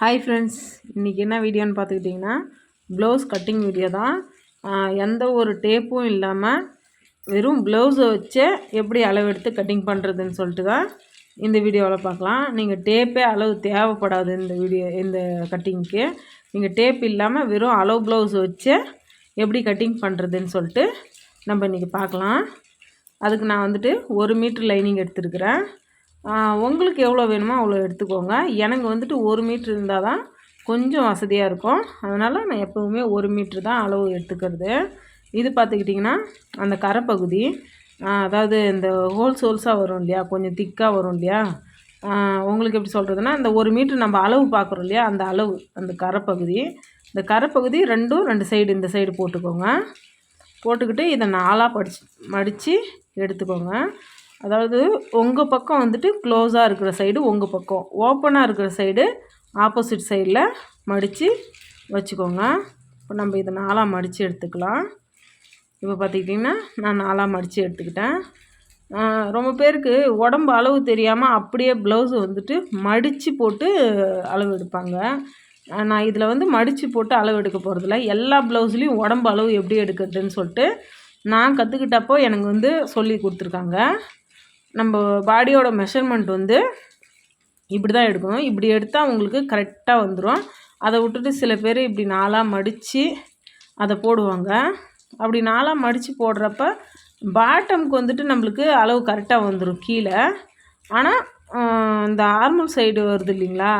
Hi friends இன்றைக்கி என்ன வீடியோன்னு பார்த்துக்கிட்டிங்கன்னா ப்ளவுஸ் கட்டிங் வீடியோ தான். எந்த ஒரு டேப்பும் இல்லாமல் வெறும் ப்ளவுஸை வச்சே எப்படி அளவெடுத்து கட்டிங் பண்ணுறதுன்னு சொல்லிட்டு தான் இந்த வீடியோவில் பார்க்கலாம். நீங்கள் டேப்பே அளவு தேவைப்படாது இந்த வீடியோ இந்த கட்டிங்க்கு நீங்கள் டேப் இல்லாமல் வெறும் அளவு ப்ளவுஸ் வச்சே எப்படி கட்டிங் பண்ணுறதுன்னு சொல்லிட்டு நம்ம இன்றைக்கி பார்க்கலாம். அதுக்கு நான் வந்துட்டு ஒரு மீட்ரு லைனிங் எடுத்துருக்குறேன். உங்களுக்கு எவ்வளோ வேணுமோ அவ்வளோ எடுத்துக்கோங்க. எனக்கு வந்துட்டு ஒரு மீட்ரு இருந்தால் தான் கொஞ்சம் வசதியாக இருக்கும். அதனால் நான் எப்போவுமே ஒரு மீட்ரு தான் அளவு எடுத்துக்கிறது. இது பார்த்துக்கிட்டிங்கன்னா அந்த கரைப்பகுதி அதாவது இந்த ஹோல்ஸ் ஹோல்ஸாக வரும் இல்லையா? கொஞ்சம் திக்காக வரும் இல்லையா? உங்களுக்கு எப்படி சொல்கிறதுனா அந்த ஒரு மீட்ரு நம்ம அளவு பார்க்குறோம் இல்லையா? அந்த அளவு அந்த கரைப்பகுதி. இந்த கரைப்பகுதி ரெண்டும் ரெண்டு சைடு இந்த சைடு போட்டுக்கோங்க. போட்டுக்கிட்டு இதை நாலாக படிச்சு மடித்து எடுத்துக்கோங்க. அதாவது உங்கள் பக்கம் வந்துட்டு க்ளோஸாக இருக்கிற சைடு உங்கள் பக்கம். ஓப்பனாக இருக்கிற சைடு ஆப்போசிட் சைடில் மடித்து வச்சுக்கோங்க. இப்போ நம்ம இதை நாலாக மடித்து எடுத்துக்கலாம். இப்போ பார்த்துக்கிட்டிங்கன்னா நான் நாலாக மடித்து எடுத்துக்கிட்டேன். ரொம்ப பேருக்கு உடம்பு அளவு தெரியாமல் அப்படியே ப்ளவுஸு வந்துட்டு மடித்து போட்டு அளவு எடுப்பாங்க. நான் இதில் வந்து மடித்து போட்டு அளவு எடுக்க போகிறதில்ல எல்லா ப்ளவுஸ்லேயும் உடம்பு அளவு எப்படி எடுக்கிறதுன்னு சொல்லிட்டு நான் கற்றுக்கிட்டப்போ எனக்கு வந்து சொல்லி கொடுத்துருக்காங்க. நம்ம பாடியோட மெஷர்மெண்ட் வந்து இப்படி தான் எடுக்கணும். இப்படி எடுத்தால் உங்களுக்கு கரெக்டாக வந்துடும் அதை விட்டுட்டு சில பேர் இப்படி நாளாக மடித்து அதை போடுவாங்க. அப்படி நாளாக மடித்து போடுறப்ப பாட்டமுக்கு வந்துட்டு நம்மளுக்கு அளவு கரெக்டாக வந்துடும் கீழே. ஆனால் இந்த ஆர்மல் சைடு வருது இல்லைங்களா?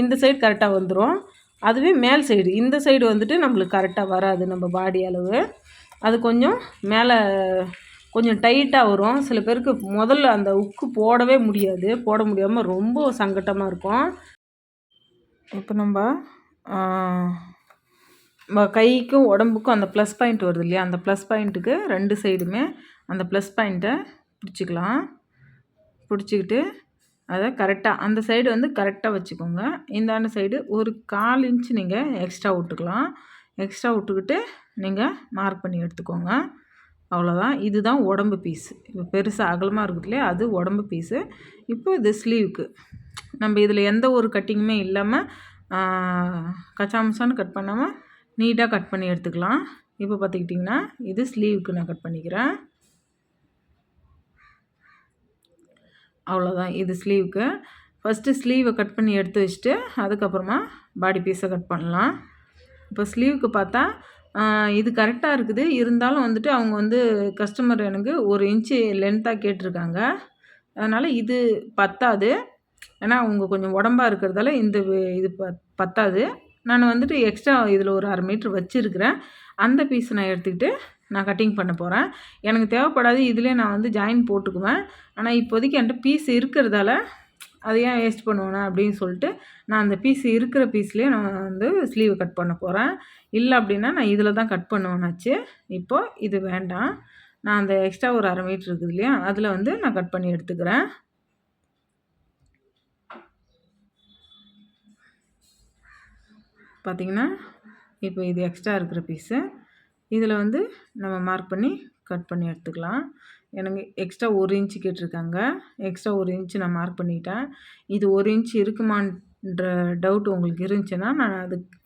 இந்த சைடு கரெக்டாக வந்துடும் அதுவே மேல் சைடு இந்த சைடு வந்துட்டு நம்மளுக்கு கரெக்டாக வராது நம்ம பாடி அளவு. அது கொஞ்சம் மேலே கொஞ்சம் டைட்டாக வரும். சில பேருக்கு முதல்ல அந்த உக்கு போடவே முடியாது. போட முடியாமல் ரொம்ப சங்கட்டமாக இருக்கும். இப்போ நம்ம நம்ம கைக்கும் உடம்புக்கும் அந்த ப்ளஸ் பாயிண்ட் வருது இல்லையா? அந்த ப்ளஸ் பாயிண்ட்டுக்கு ரெண்டு சைடுமே அந்த ப்ளஸ் பாயிண்ட்டை பிடிச்சிக்கலாம். பிடிச்சிக்கிட்டு அதை கரெக்டாக அந்த சைடு வந்து கரெக்டாக வச்சுக்கோங்க. இந்தாண்ட சைடு ஒரு கால் இன்ச்சு நீங்கள் எக்ஸ்ட்ரா விட்டுக்கலாம். எக்ஸ்ட்ரா விட்டுக்கிட்டு நீங்கள் மார்க் பண்ணி எடுத்துக்கோங்க. அவ்வளோதான். இதுதான் உடம்பு பீஸு இப்போ பெருசாக அகலமாக இருக்குது இல்லையா? அது உடம்பு பீஸு இப்போ இது ஸ்லீவுக்கு நம்ம இதில் எந்த ஒரு கட்டிங்குமே இல்லாமல் கச்சாமசான்னு கட் பண்ணாமல் நீட்டாக கட் பண்ணி எடுத்துக்கலாம். இப்போ பார்த்துக்கிட்டிங்கன்னா இது ஸ்லீவுக்கு நான் கட் பண்ணிக்கிறேன். அவ்வளோதான். இது ஸ்லீவுக்கு ஃபஸ்ட்டு ஸ்லீவை கட் பண்ணி எடுத்து வச்சுட்டு அதுக்கப்புறமா பாடி பீஸை கட் பண்ணலாம். இப்போ ஸ்லீவுக்கு பார்த்தா இது கரெக்டாக இருக்குது. இருந்தாலும் வந்துட்டு அவங்க வந்து கஸ்டமர் எனக்கு ஒரு இன்ச்சு லென்த்தாக கேட்டிருக்காங்க. அதனால் இது பத்தாது. ஏன்னா அவங்க கொஞ்சம் உடம்பாக இருக்கிறதால இந்த இது ப பத்தாது. நான் வந்துட்டு எக்ஸ்ட்ரா இதில் ஒரு அரை மீட்ரு வச்சுருக்கிறேன். அந்த பீஸ் நான் எடுத்துக்கிட்டு நான் கட்டிங் பண்ண போகிறேன் எனக்கு தேவைப்படாது இதிலே நான் வந்து ஜாயின் போட்டுக்குவேன். ஆனால் இப்போதைக்கு என்கிட்ட பீஸ் இருக்கிறதால அதை ஏன் வேஸ்ட் பண்ணுவேனா அப்படின்னு சொல்லிட்டு நான் அந்த பீஸ் இருக்கிற பீஸ்லேயே நான் வந்து ஸ்லீவ் கட் பண்ண போகிறேன் இல்லை அப்படின்னா நான் இதில் தான் கட் பண்ணுவேனாச்சு. இப்போது இது வேண்டாம். நான் அந்த எக்ஸ்ட்ரா ஒரு அரை மீட்ரு இருக்குது இல்லையா அதில் வந்து நான் கட் பண்ணி எடுத்துக்கிறேன். பார்த்திங்கன்னா இப்போ இது எக்ஸ்ட்ரா இருக்கிற பீஸு இதில் வந்து நம்ம மார்க் பண்ணி கட் பண்ணி எடுத்துக்கலாம். எனக்கு எக்ஸ்ட்ரா ஒரு இன்ச்சு கேட்டிருக்காங்க. எக்ஸ்ட்ரா ஒரு இன்ச்சு நான் மார்க் பண்ணிட்டேன். இது ஒரு இன்ச்சு இருக்குமான்ற டவுட் உங்களுக்கு இருந்துச்சுன்னா நான் அதுக்கு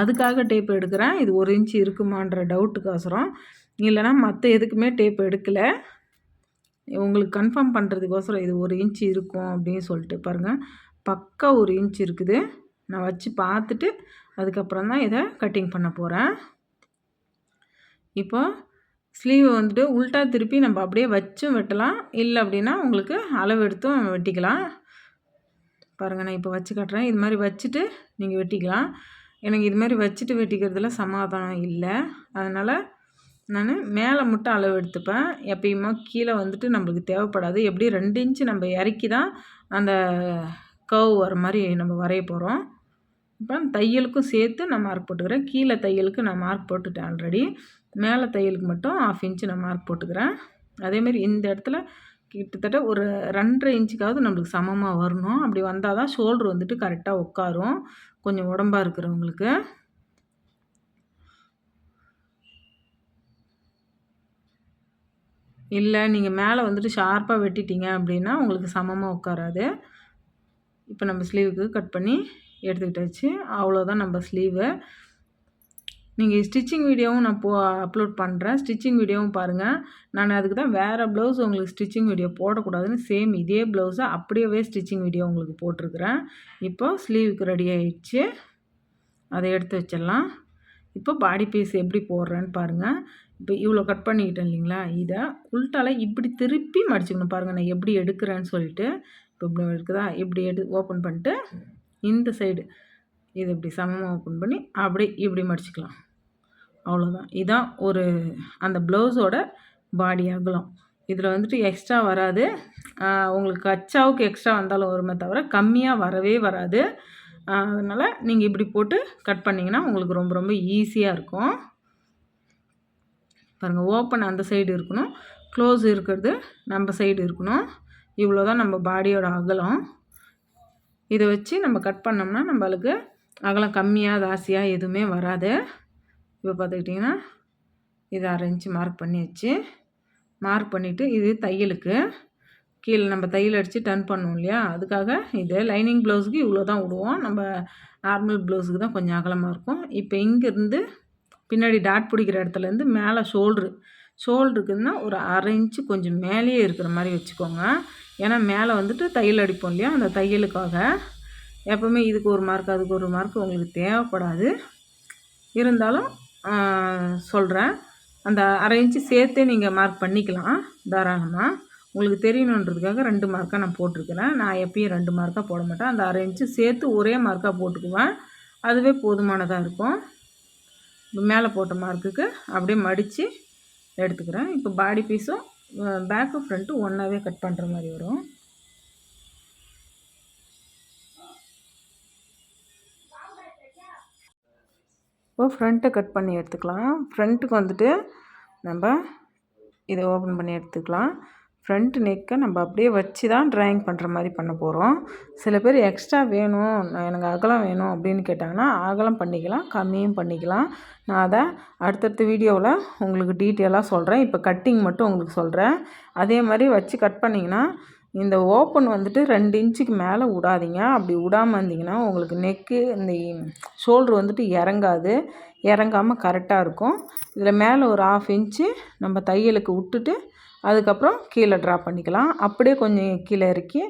அதுக்காக டேப் எடுக்கிறேன். இது ஒரு இன்ச்சு இருக்குமான்ற டவுட்டுக்கோசரம் இல்லைனா மற்ற எதுக்குமே டேப் எடுக்கலை. உங்களுக்கு கன்ஃபார்ம் பண்ணுறதுக்கோசரம் இது ஒரு இன்ச்சு இருக்கும் அப்படின்னு சொல்லிட்டு பாருங்கள் பக்கா ஒரு இன்ச் இருக்குது. நான் வச்சு பார்த்துட்டு அதுக்கப்புறம் தான் இதை கட்டிங் பண்ண போகிறேன் இப்போ ஸ்லீவை வந்துட்டு உல்ட்டா திருப்பி நம்ம அப்படியே வச்சும் வெட்டலாம். இல்லை அப்படின்னா உங்களுக்கு அளவு எடுத்தும் வெட்டிக்கலாம். பாருங்கள் நான் இப்போ வச்சு காட்டுறேன். இது மாதிரி வச்சுட்டு நீங்கள் வெட்டிக்கலாம். எனக்கு இது மாதிரி வச்சுட்டு வெட்டிக்கிறதுல சமாதானம் இல்லை. அதனால் நான் மேலே மட்டும் அளவு எடுத்துப்பேன். எப்பயுமே கீழே வந்துட்டு நம்மளுக்கு தேவைப்படாது. எப்படி ரெண்டு இன்ச்சு நம்ம இறக்கி தான் அந்த கவ் வர மாதிரி நம்ம வரைய போகிறோம் இப்போ தையலுக்கும் சேர்த்து நான் மார்க் போட்டுக்கிறேன். கீழே தையலுக்கு நான் மார்க் போட்டுட்டேன் ஆல்ரெடி மேலே தையலுக்கு மட்டும் ஆஃப் இன்ச்சு நான் மார்க் போட்டுக்கிறேன். அதேமாரி இந்த இடத்துல கிட்டத்தட்ட ஒரு ரெண்டரை இன்ச்சுக்காவது நம்மளுக்கு சமமாக வரணும். அப்படி வந்தால் தான் ஷோல்ட்ரு வந்துட்டு கரெக்டாக உட்காரும். கொஞ்சம் உடம்பாக இருக்கிறவங்களுக்கு. இல்லை நீங்கள் மேலே வந்துட்டு ஷார்ப்பாக வெட்டிட்டீங்க அப்படின்னா உங்களுக்கு சமமாக உட்காராது. இப்போ நம்ம ஸ்லீவுக்கு கட் பண்ணி எடுத்துக்கிட்டாச்சு. அவ்வளோதான் நம்ம ஸ்லீவு நீங்கள் ஸ்டிச்சிங் வீடியோவும் நான் போ அப்லோட் பண்ணுறேன் ஸ்டிச்சிங் வீடியோவும் பாருங்கள் நான் அதுக்கு தான் வேறு ப்ளவுஸ் உங்களுக்கு ஸ்டிச்சிங் வீடியோ போடக்கூடாதுன்னு சேம் இதே ப்ளவுஸை அப்படியே ஸ்டிச்சிங் வீடியோ உங்களுக்கு போட்டிருக்கிறேன். இப்போ ஸ்லீவுக்கு ரெடி ஆயிடுச்சு. அதை எடுத்து வச்சிடலாம். இப்போ பாடி பீஸ் எப்படி போடுறேன்னு பாருங்கள் இப்போ இவ்வளோ கட் பண்ணிக்கிட்டேன் இல்லைங்களா? இதை உள்டால இப்படி திருப்பி மடிச்சுக்கணும் பாருங்கள் நான் எப்படி எடுக்கிறேன்னு சொல்லிட்டு இப்போ இப்படி இருக்குதா? இப்படி எடு ஓப்பன் பண்ணிட்டு இந்த சைடு இது இப்படி சமமாக ஓப்பன் பண்ணி அப்படி இப்படி மடிச்சுக்கலாம். அவ்வளோதான் இதான் ஒரு அந்த ப்ளவுஸோட பாடி அகலம். இதில் வந்துட்டு எக்ஸ்ட்ரா வராது. உங்களுக்கு அச்சாவுக்கு எக்ஸ்ட்ரா வந்தாலும் வருமே தவிர கம்மியாக வரவே வராது. அதனால் நீங்கள் இப்படி போட்டு கட் பண்ணிங்கன்னா உங்களுக்கு ரொம்ப ரொம்ப ஈஸியாக இருக்கும். பாருங்கள் ஓப்பன் அந்த சைடு இருக்கணும். க்ளோஸ் இருக்கிறது நம்ம சைடு இருக்கணும். இவ்வளோ தான் நம்ம பாடியோட அகலம். இதை வச்சு நம்ம கட் பண்ணோம்னா நம்மளுக்கு அகலம் கம்மியாக ராசியாக எதுவுமே வராது. இப்போ பார்த்துக்கிட்டிங்கன்னா இதை அரை மார்க் பண்ணி வச்சு மார்க் பண்ணிவிட்டு இது தையலுக்கு. கீழே நம்ம தையல் அடித்து டர்ன் பண்ணுவோம் இல்லையா? அதுக்காக இது லைனிங் ப்ளவுஸுக்கு இவ்வளோ தான் விடுவோம். நம்ம நார்மல் ப்ளவுஸுக்கு தான் கொஞ்சம் அகலமாக இருக்கும். இப்போ இங்கேருந்து பின்னாடி டாட் பிடிக்கிற இடத்துலேருந்து மேலே ஷோல்ட்ரு ஷோல்டருக்குன்னா ஒரு அரை இன்ச்சு கொஞ்சம் மேலேயே இருக்கிற மாதிரி வச்சுக்கோங்க. ஏன்னா மேலே வந்துட்டு தையல் அடிப்போம் இல்லையா? அந்த தையலுக்காக. எப்போவுமே இதுக்கு ஒரு மார்க் அதுக்கு ஒரு மார்க் உங்களுக்கு தேவைப்படாது. இருந்தாலும் சொல்கிறேன் அந்த அரை இன்ச்சு சேர்த்தே நீங்கள் மார்க் பண்ணிக்கலாம் தாராளமாக உங்களுக்கு தெரியணுன்றதுக்காக ரெண்டு மார்க்காக நான் போட்டிருக்கிறேன். நான் எப்பயும் ரெண்டு மார்க்காக போட மாட்டேன். அந்த அரை இன்ச்சு சேர்த்து ஒரே மார்க்காக போட்டுக்குவேன். அதுவே போதுமானதாக இருக்கும். இப்போ மேலே போட்ட மார்க்குக்கு அப்படியே மடித்து எடுத்துக்கிறேன். இப்போ பாடி பீஸும் பேக்கு ஃப்ரண்ட்டு ஒன்றாவே கட் பண்ணுற மாதிரி வரும். இப்போ ஃப்ரண்ட்டை கட் பண்ணி எடுத்துக்கலாம். ஃப்ரண்ட்டுக்கு வந்துட்டு நம்ம இதை ஓப்பன் பண்ணி எடுத்துக்கலாம். ஃப்ரண்ட் நெக்கை நம்ம அப்படியே வச்சு தான் ட்ராயிங் பண்ணுற மாதிரி பண்ண போகிறோம் சில பேர் எக்ஸ்ட்ரா வேணும் எனக்கு அகலம் வேணும் அப்படின்னு கேட்டாங்கன்னா அகலம் பண்ணிக்கலாம் கம்மியும் பண்ணிக்கலாம். நான் அதை அடுத்தடுத்த வீடியோவில் உங்களுக்கு டீட்டெயிலாக சொல்கிறேன் இப்போ கட்டிங் மட்டும் உங்களுக்கு சொல்கிறேன் அதே மாதிரி வச்சு கட் பண்ணிங்கன்னா இந்த ஓப்பன் வந்துட்டு ரெண்டு இன்ச்சுக்கு மேலே விடாதீங்க. அப்படி விடாமல் இருந்தீங்கன்னா உங்களுக்கு நெக்கு இந்த ஷோல்ட்ரு வந்துட்டு இறங்காது. இறங்காமல் கரெக்டாக இருக்கும். இதில் மேலே ஒரு ஆஃப் இன்ச்சு நம்ம தையலுக்கு விட்டுட்டு அதுக்கப்புறம் கீழே ட்ரா பண்ணிக்கலாம். அப்படியே கொஞ்சம் கீழே இறக்கி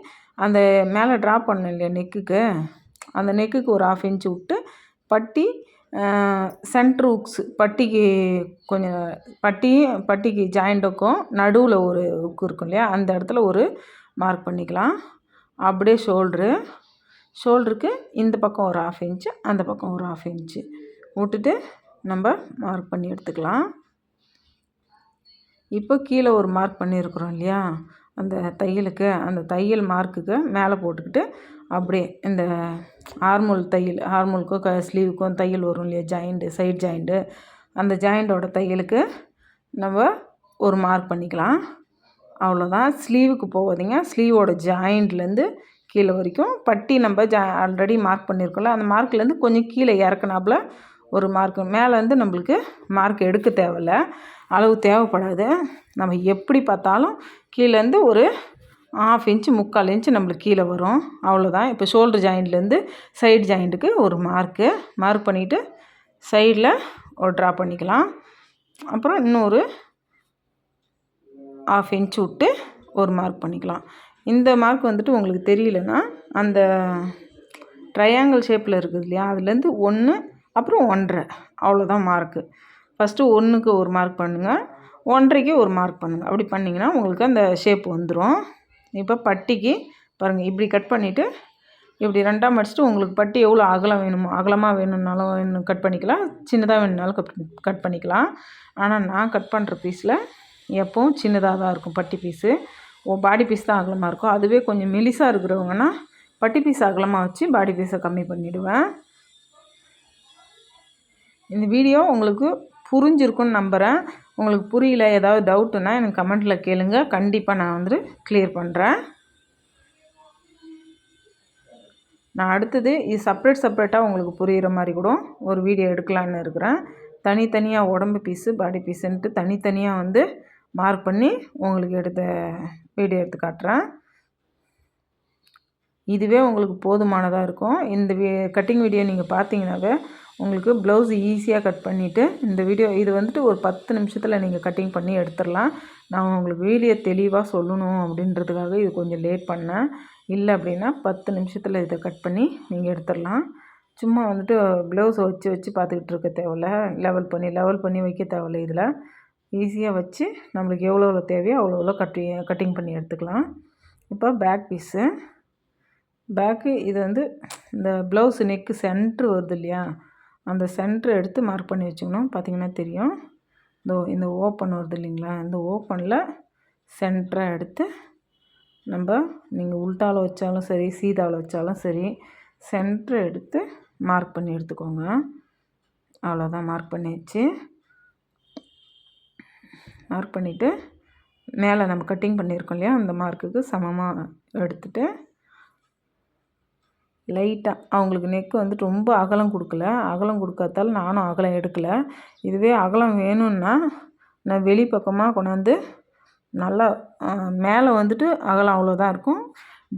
அந்த மேலே ட்ரா பண்ண இல்லையா நெக்குக்கு அந்த நெக்குக்கு ஒரு ஆஃப் இன்ச்சு விட்டு பட்டி சென்ட்ரு ஹுக்ஸ் பட்டிக்கு கொஞ்சம் பட்டி பட்டிக்கு ஜாயிண்ட்டுக்கும் நடுவில் ஒரு ஹுக் இருக்கும் இல்லையா? அந்த இடத்துல ஒரு மார்க் பண்ணிக்கலாம். அப்படியே ஷோல்ட்ரு ஷோல்டருக்கு இந்த பக்கம் ஒரு ஆஃப் இன்ச்சு அந்த பக்கம் ஒரு ஆஃப் இன்ச்சு விட்டுட்டு நம்ம மார்க் பண்ணி எடுத்துக்கலாம். இப்போ கீழே ஒரு மார்க் பண்ணியிருக்கிறோம் இல்லையா? அந்த தையலுக்கு அந்த தையல் மார்க்குக்கு மேலே போட்டுக்கிட்டு அப்படியே இந்த ஹார்மோல் தையல் ஹார்மோலுக்கும் க ஸ்லீவுக்கும் தையல் வரும் இல்லையா? ஜாயிண்ட்டு சைட் ஜாயிண்ட்டு அந்த ஜாயிண்ட்டோட தையலுக்கு நம்ம ஒரு மார்க் பண்ணிக்கலாம். அவ்வளோதான். ஸ்லீவுக்கு போகாதீங்க. ஸ்லீவோட ஜாயிண்ட்லேருந்து கீழே வரைக்கும் பட்டி நம்ம ஜா ஆல்ரெடி மார்க் பண்ணியிருக்கோம்ல அந்த மார்க்லேருந்து கொஞ்சம் கீழே இறக்குனாப்புல ஒரு மார்க் மேலேருந்து நம்மளுக்கு மார்க் எடுக்க தேவையில்ல. அளவு தேவைப்படாது. நம்ம எப்படி பார்த்தாலும் கீழேருந்து ஒரு ஆஃப் இன்ச்சு முக்கால் இன்ச்சு நம்மளுக்கு கீழே வரும். அவ்வளோதான். இப்போ ஷோல்டர் ஜாயிண்ட்லேருந்து சைடு ஜாயிண்ட்டுக்கு ஒரு மார்க்கு மார்க் பண்ணிவிட்டு சைடில் ஒரு ட்ரா பண்ணிக்கலாம். அப்புறம் இன்னொரு ஆஃப் இன்ச் விட்டு ஒரு மார்க் பண்ணிக்கலாம். இந்த மார்க் வந்துட்டு உங்களுக்கு தெரியலனா அந்த ட்ரையாங்கிள் ஷேப்பில் இருக்குது இல்லையா அதுலேருந்து ஒன்று அப்புறம் ஒன்றரை. அவ்வளோதான் மார்க்கு ஃபஸ்ட்டு ஒன்றுக்கு ஒரு மார்க் பண்ணுங்கள் ஒன்றரைக்கு ஒரு மார்க் பண்ணுங்கள் அப்படி பண்ணிங்கன்னா உங்களுக்கு அந்த ஷேப் வந்துடும் இப்போ பட்டிக்கு பாருங்கள் இப்படி கட் பண்ணிவிட்டு இப்படி ரெண்டாக மடிச்சுட்டு உங்களுக்கு பட்டி எவ்வளோ அகலம் வேணுமோ அகலமாக வேணும்னாலும் வேணும் கட் பண்ணிக்கலாம். சின்னதாக வேணும்னாலும் கட் கட் பண்ணிக்கலாம். ஆனால் நான் கட் பண்ணுற பீஸில் எப்போவும் சின்னதாக தான் இருக்கும் பட்டி பீஸு ஓ பாடி பீஸ் தான் அகலமாக இருக்கும். அதுவே கொஞ்சம் மெலிசாக இருக்கிறவங்கன்னா பட்டி பீஸ் அகலமாக வச்சு பாடி பீஸை கம்மி பண்ணிவிடுவேன் இந்த வீடியோ உங்களுக்கு புரிஞ்சிருக்குன்னு நம்புகிறேன் உங்களுக்கு புரியல ஏதாவது டவுட்டுன்னா எனக்கு கமெண்ட்டில் கேளுங்க. கண்டிப்பாக நான் வந்துட்டு கிளியர் பண்ணுறேன் நான் அடுத்தது இது செப்ரேட் செப்ரேட்டாக உங்களுக்கு புரிகிற மாதிரி கூட ஒரு வீடியோ எடுக்கலான்னு இருக்கிறேன். தனித்தனியாக உடம்பு பீஸு பாடி பீஸுன்ட்டு தனித்தனியாக வந்து மார்க் பண்ணி உங்களுக்கு எடுத்த வீடியோ எடுத்து காட்டுறேன். இதுவே உங்களுக்கு போதுமானதாக இருக்கும். இந்த வீ கட்டிங் வீடியோ நீங்கள் பார்த்தீங்கன்னாவே உங்களுக்கு ப்ளவுஸ் ஈஸியாக கட் பண்ணிவிட்டு இந்த வீடியோ இது வந்துட்டு ஒரு பத்து நிமிஷத்தில் நீங்கள் கட்டிங் பண்ணி எடுத்துடலாம். நான் உங்களுக்கு வீடியோ தெளிவாக சொல்லணும் அப்படின்றதுக்காக இது கொஞ்சம் லேட் பண்ணேன். இல்லை அப்படின்னா பத்து நிமிஷத்தில் இதை கட் பண்ணி நீங்கள் எடுத்துடலாம். சும்மா வந்துட்டு ப்ளவுஸை வச்சு வச்சு பார்த்துக்கிட்டு இருக்க தேவையில்ல. லெவல் பண்ணி லெவல் பண்ணி வைக்க தேவையில்ல இதில். ஈஸியாக வச்சு நம்மளுக்கு எவ்வளோ எவ்வளோ தேவையோ அவ்வளோ எவ்வளோ கட்டி கட்டிங் பண்ணி எடுத்துக்கலாம். இப்போ பேக் பீஸு பேக்கு இது வந்து இந்த ப்ளவுஸு நெக்கு சென்ட்ரு வருது இல்லையா? அந்த சென்ட்ரு எடுத்து மார்க் பண்ணி வச்சுக்கணும். பார்த்திங்கன்னா தெரியும். இந்த இந்த ஓப்பன் வருது இல்லைங்களா? இந்த ஓப்பனில் சென்டராக எடுத்து நம்ம நீங்கள் உள்டாவில் வச்சாலும் சரி சீதாவில் வச்சாலும் சரி சென்ட்ரு எடுத்து மார்க் பண்ணி எடுத்துக்கோங்க. அவ்வளோதான் மார்க் பண்ணி வச்சு மார்க் பண்ணிவிட்டு மேலே நம்ம கட்டிங் பண்ணியிருக்கோம் இல்லையா அந்த மார்க்குக்கு சமமாக எடுத்துகிட்டு லைட்டாக அவங்களுக்கு நெக்கு வந்துட்டு ரொம்ப அகலம் கொடுக்கல. அகலம் கொடுக்காதால நானும் அகலம் எடுக்கலை. இதுவே அகலம் வேணும்னா நான் வெளிப்பக்கமாக கொண்டாந்து நல்லா மேலே வந்துட்டு அகலம் அவ்வளோதான் இருக்கும்.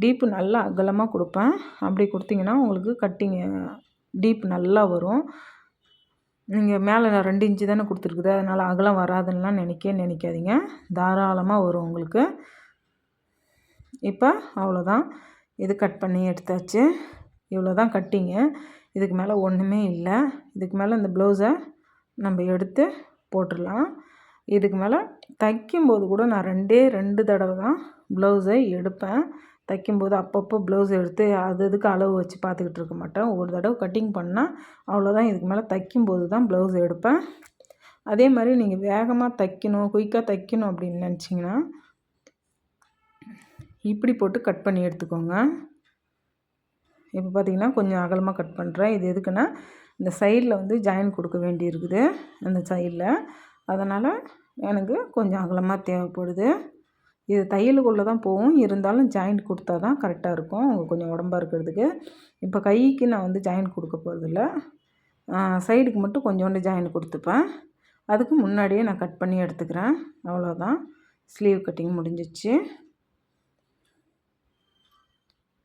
டீப்பு நல்லா அகலமாக கொடுப்பேன். அப்படி கொடுத்தீங்கன்னா உங்களுக்கு கட்டிங் டீப் நல்லா வரும். நீங்கள் மேலே நான் ரெண்டு இன்ச்சு தானே கொடுத்துருக்குது. அதனால் அகலம் வராதுன்னெலாம் நினைக்க நினைக்காதீங்க. தாராளமாக வரும் உங்களுக்கு. இப்போ அவ்வளோதான் இது கட் பண்ணி எடுத்தாச்சு. இவ்வளோ தான் கட்டிங்க இதுக்கு மேலே ஒன்றுமே இல்லை. இதுக்கு மேலே இந்த ப்ளவுஸை நம்ம எடுத்து போட்டுடலாம். இதுக்கு மேலே தைக்கும்போது கூட நான் ரெண்டே ரெண்டு தடவை தான் ப்ளவுஸை எடுப்பேன். தைக்கும்போது அப்பப்போ ப்ளவுஸ் எடுத்து அது அதுக்கு அளவு வச்சு பார்த்துக்கிட்டு இருக்க மாட்டேன். ஒரு தடவை கட்டிங் பண்ணால் அவ்வளோதான் இதுக்கு மேலே தைக்கும்போது தான் ப்ளவுஸ் எடுப்பேன். அதே மாதிரி நீங்கள் வேகமாக தைக்கணும் குயிக்காக தைக்கணும் அப்படின்னு நினச்சிங்கன்னா இப்படி போட்டு கட் பண்ணி எடுத்துக்கோங்க. இப்போ பார்த்திங்கன்னா கொஞ்சம் அகலமாக கட் பண்ணுறேன் இது எதுக்குன்னா இந்த சைடில் வந்து ஜாயின் கொடுக்க வேண்டி இருக்குது அந்த சைடில். அதனால் எனக்கு கொஞ்சம் அகலமாக தேவைப்படுது. இது தையலுக்குள்ளே தான் போகும். இருந்தாலும் ஜாயிண்ட் கொடுத்தா தான் கரெக்டாக இருக்கும். அவங்க கொஞ்சம் உடம்பாக இருக்கிறதுக்கு. இப்போ கைக்கு நான் வந்து ஜாயிண்ட் கொடுக்க போகிறதில்ல சைடுக்கு மட்டும் கொஞ்சோண்டு ஜாயின் கொடுத்துப்பேன். அதுக்கு முன்னாடியே நான் கட் பண்ணி எடுத்துக்கிறேன். அவ்வளோதான். ஸ்லீவ் கட்டிங் முடிஞ்சிச்சு.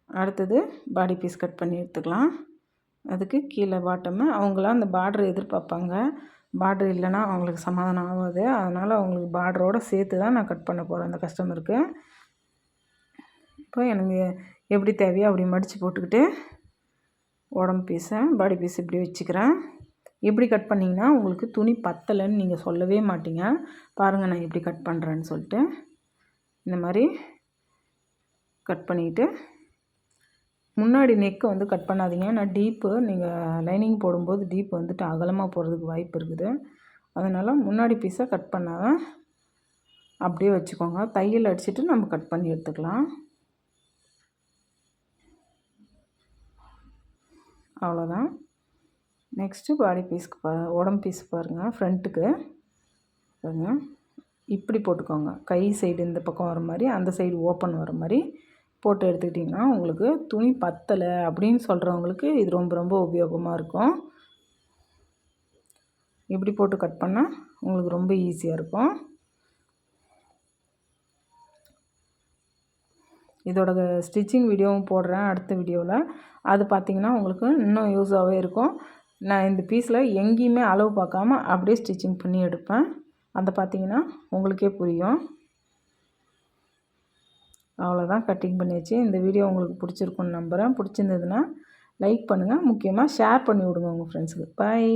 அடுத்தது பாடி பீஸ் கட் பண்ணி எடுத்துக்கலாம். அதுக்கு கீழே பாட்டமு அவங்களாம் அந்த பார்ட்ரு எதிர்பார்ப்பாங்க. பார்ட்ரு இல்லைன்னா அவங்களுக்கு சமாதானம் ஆகாது. அதனால் அவங்களுக்கு பார்டரோடு சேர்த்து தான் நான் கட் பண்ண போகிறேன் அந்த கஸ்டமருக்கு இப்போ எனக்கு எப்படி தேவையோ அப்படி மடித்து போட்டுக்கிட்டு உடம்பு பீஸை பாடி பீஸ் இப்படி வச்சுக்கிறேன். எப்படி கட் பண்ணிங்கன்னா உங்களுக்கு துணி பத்தலைன்னு நீங்கள் சொல்லவே மாட்டீங்க. பாருங்கள் நான் எப்படி கட் பண்ணுறேன்னு சொல்லிட்டு. இந்த மாதிரி கட் பண்ணிக்கிட்டு முன்னாடி நெக்கை வந்து கட் பண்ணாதீங்க. நான் டீப்பு நீங்கள் லைனிங் போடும்போது டீப் வந்துட்டு அகலமாக போகிறதுக்கு வாய்ப்பு இருக்குது. அதனால் முன்னாடி பீஸை கட் பண்ணால் அப்படியே வச்சுக்கோங்க. தையல் அடிச்சுட்டு நம்ம கட் பண்ணி எடுத்துக்கலாம். அவ்வளோதான் நெக்ஸ்ட்டு பாடி பீஸ்க்கு பா உடம்பு பீஸ் பாருங்கள் ஃப்ரண்ட்டுக்கு பாருங்கள் இப்படி போட்டுக்கோங்க. கை சைடு இந்த பக்கம் வர மாதிரி அந்த சைடு ஓப்பன் வர மாதிரி. போட்டு எடுத்துக்கிட்டிங்கன்னா உங்களுக்கு துணி பத்தலை அப்படின்னு சொல்கிறவங்களுக்கு இது ரொம்ப ரொம்ப உபயோகமாக இருக்கும். இப்படி போட்டு கட் பண்ணால் உங்களுக்கு ரொம்ப ஈஸியாக இருக்கும். இதோட ஸ்டிச்சிங் வீடியோவும் போடுறேன் அடுத்த வீடியோவில் அது பார்த்திங்கன்னா உங்களுக்கு இன்னும் யூஸாகவே இருக்கும். நான் இந்த பீஸில் எங்கேயுமே அளவு பார்க்காம அப்படியே ஸ்டிச்சிங் பண்ணி எடுப்பேன். அதை பார்த்திங்கன்னா உங்களுக்கே புரியும். அவ்வளோதான் கட்டிங் பண்ணியாச்சு. இந்த வீடியோ உங்களுக்கு பிடிச்சிருக்குன்னு நம்புகிறேன் பிடிச்சிருந்ததுன்னா லைக் பண்ணுங்கள் முக்கியமாக ஷேர் பண்ணி விடுங்க உங்கள் ஃப்ரெண்ட்ஸுக்கு பாய்